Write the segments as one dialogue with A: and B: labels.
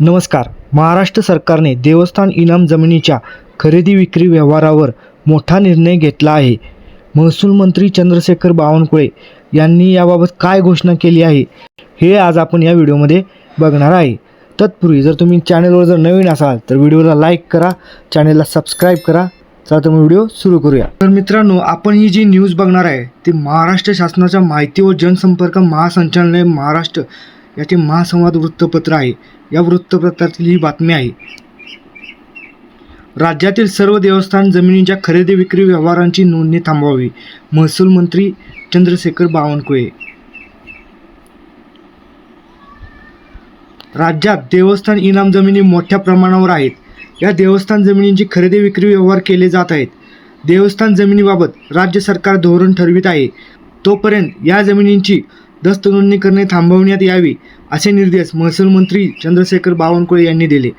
A: नमस्कार. महाराष्ट्र सरकारने देवस्थान इनाम जमिनीच्या खरेदी विक्री व्यवहारावर मोठा निर्णय घेतला आहे. महसूल मंत्री चंद्रशेखर बावनकुळे यांनी याबाबत काय घोषणा केली आहे हे आज आपण या व्हिडिओमध्ये बघणार आहे. तत्पूर्वी जर तुम्ही चॅनलवर जर नवीन असाल तर व्हिडिओला लाईक करा चॅनलला सबस्क्राईब करा. चला तर मग व्हिडिओ सुरू करूया. तर मित्रांनो आपण ही जी न्यूज बघणार आहे ती महाराष्ट्र शासनाच्या माहिती व जनसंपर्क महासंचालनालय महाराष्ट्र याचे महासंवाद वृत्तपत्र आहे. या वृत्तपत्रातील ही बातमी आहे. राज्यातील सर्व देवस्थान जमिनींच्या खरेदी विक्री व्यवहारांची नोंदणी थांबवावी महसूल मंत्री चंद्रशेखर बावनकुळे. राज्यात देवस्थान इनाम जमिनी मोठ्या प्रमाणावर आहेत. या देवस्थान जमिनींची खरेदी विक्री व्यवहार केले जात आहेत. देवस्थान जमिनीबाबत राज्य सरकार धोरण ठरवित आहे. तोपर्यंत या जमिनींची दस्त नोंदणी करणे थांबवण्यात यावी असे निर्देश महसूल मंत्री चंद्रशेखर बावनकुळे यांनी दिले.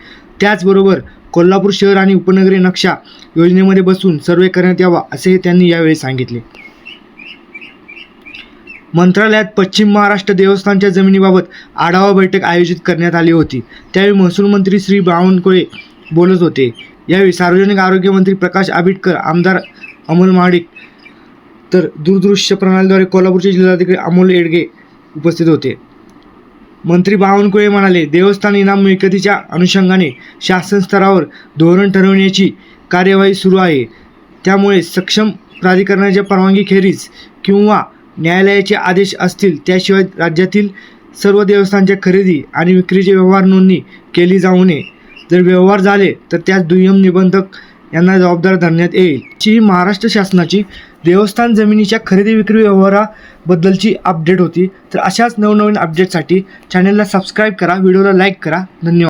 A: त्याचबरोबर कोल्हापूर शहर आणि उपनगरी नक्षा योजनेमध्ये बसून सर्वे करण्यात यावा असेही त्यांनी यावेळी सांगितले. मंत्रालयात पश्चिम महाराष्ट्र देवस्थानच्या जमिनीबाबत आढावा बैठक आयोजित करण्यात आली होती. त्यावेळी महसूल मंत्री श्री बावनकुळे बोलत होते. यावेळी सार्वजनिक आरोग्य मंत्री प्रकाश आंबेडकर आमदार अमोल महाडिक तर दूरदृश्य प्रणालीद्वारे कोल्हापूरचे जिल्हाधिकारी अमोल येडगे उपस्थित होते. मंत्री बावनकुळे म्हणाले देवस्थान इनाम मिळकतीच्या अनुषंगाने शासन स्तरावर धोरण ठरवण्याची कार्यवाही सुरू आहे. त्यामुळे सक्षम प्राधिकरणाच्या परवानगीखेरीज किंवा न्यायालयाचे आदेश असतील त्याशिवाय राज्यातील सर्व देवस्थानच्या खरेदी आणि विक्रीचे व्यवहार नोंदणी केली जाऊ नये. जर व्यवहार झाले तर त्यास दुय्यम निबंधक यांना जबाबदार धरण्यात येईल. ही महाराष्ट्र शासनाची देवस्थान जमिनीच्या खरेदी विक्री व्यवहाराबद्दलची अपडेट होती. तर अशाच नवनवीन अपडेटसाठी चॅनलला सबस्क्राईब करा व्हिडिओला लाईक करा. धन्यवाद.